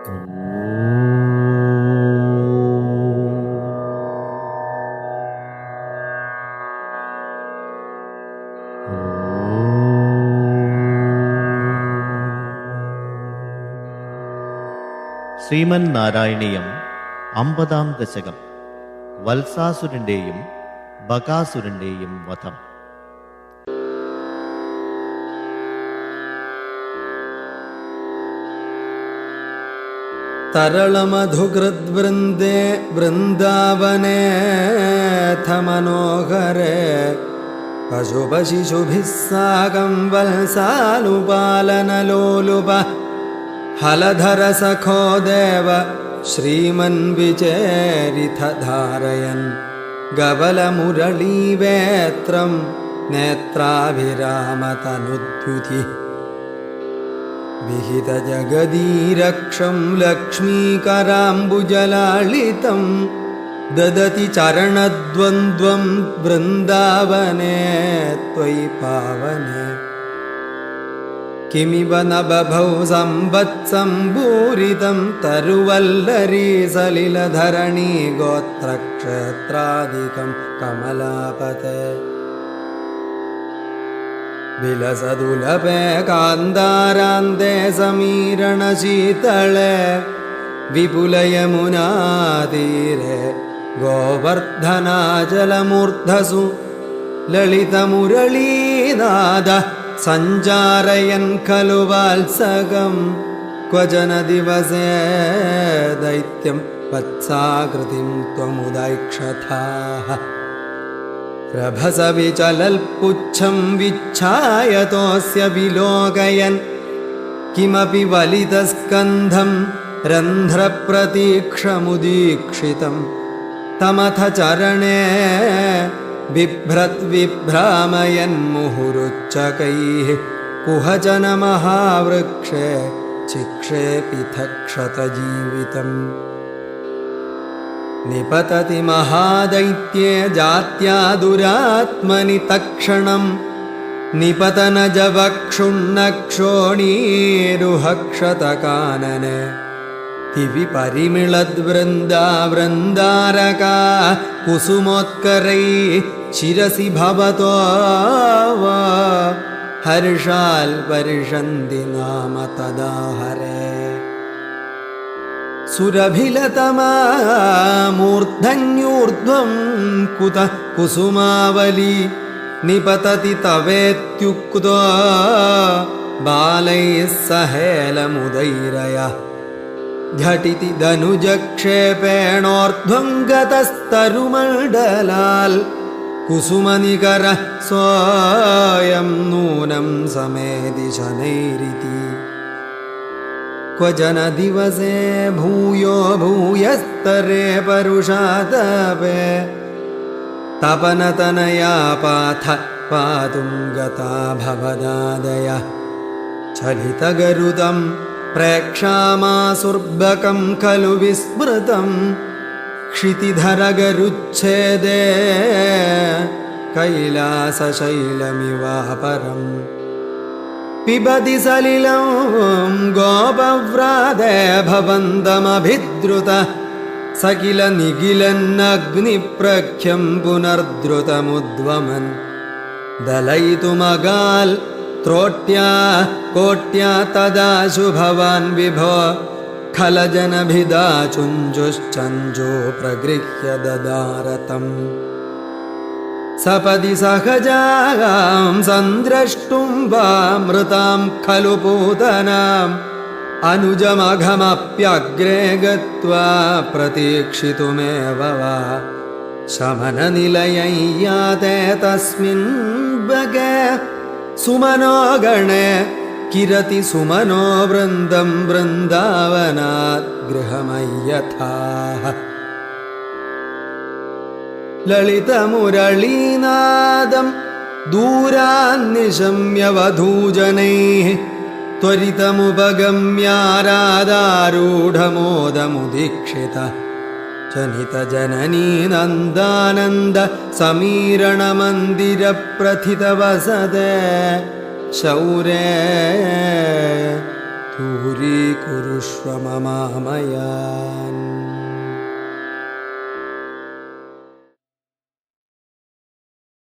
ശ്രീമൻ നാരായണീയം അമ്പതാം ദശകം. വത്സാസുരന്റെയും ബകാസുരന്റെയും വധം. तरलमधुकृद्वृन्दे वृन्दावनेऽथ मनोहरे पशुपशिशुभिः साकं वल्सानुपालनलोलुप हलधरसखो देव श्रीमन्विचेरिथ धारयन् गबलमुरळीवेत्रं नेत्राभिरामतनुद्युतिः विहितजगदीरक्षं लक्ष्मीकराम्बुजलालितं ददति चरणद्वन्द्वं वृन्दावने त्वयि पावने। किमिव न बभौ सम्बत्सम्भूरितं तरुवल्लरी सलिलधरणी गोत्रक्षेत्रादिकं कमलापते വിലസതുലഭേ കാന്താരാന്തേ സമീരണശീതളേ വിപുലയമുനാതീരെ ഗോവർദ്ധനാചലമൂർധസു ലളിതമുരളീനാദ സഞ്ചാരയൻ ഖലു വാത്സകം ക്വജന ദിവസേ ദൈത്യം വത്സാകൃതിം ത്വമുദൈക്ഷഥാ रभसविचलल्पुच्छं विच्छायतोऽस्य विलोकयन्। किमपि वलितस्कन्धं रन्ध्रप्रतीक्षमुदीक्षितं। तमथ चरणे बिभ्रद्विभ्रामयन्मुहुरुच्चकैः कुहजनमहावृक्षे चिक्षेपिथक्षतजीवितम् निपतति महादैत्ये जात्या दुरात्मनि तत्क्षणं निपतनजवक्षुण्णक्षोणीरुहक्षतकानने दिवि परिमिळद्वृन्दा वृन्दारका कुसुमोत्करैः शिरसि भवतो वा। हर्षाल्पर्षन्ति नाम तदा हरे सुरभिलतमामूर्धन्यूर्ध्वं कुतः कुसुमावली निपतति तवेत्युक्तो बालैः सहेलमुदैरय झटिति धनुजक्षेपेणोर्ध्वं गतस्तरुमण्डलाल् कुसुमनिकरः सोऽयं नूनं समेति शनैरिति क्वचन दिवसे भूयो भूयस्तरे परुषातपे तपनतनया पाथ पातुं गता भवदादय। चलितगरुदं प्रेक्षामासुर्बकं खलु विस्मृतं। क्षितिधरगरुच्छेदे कैलासशैलमिवापरम् पिबति सलिलं भवन्तमभिद्रुत स किल निखिलन्नग्निप्रख्यं पुनर्द्रुतमुद्वमन्। दलयितुमगाल् त्रोट्या कोट्या तदाशु भवान् विभो खलजनभिदा चुञ्जुश्चञ्जो प्रगृह्य ददारतम् सपदि सहजां सन्द्रष्टुं वा मृतां खलु पूतनाम्। अनुजमघमप्यग्रे गत्वा प्रतीक्षितुमेव वा शमननिलयै याते तस्मिन् बगे। सुमनो गणे किरति सुमनो वृन्दं वृन्दावनात् गृहमय्यथाः ललितमुरळीनादं दूरान्निशम्यवधूजनैः त्वरितमुपगम्यारादारूढमोदमुदीक्षित जनितजननी नन्दानन्द समीरणमन्दिरप्रथितवसते शौरे दूरीकुरुष्व ममामयान्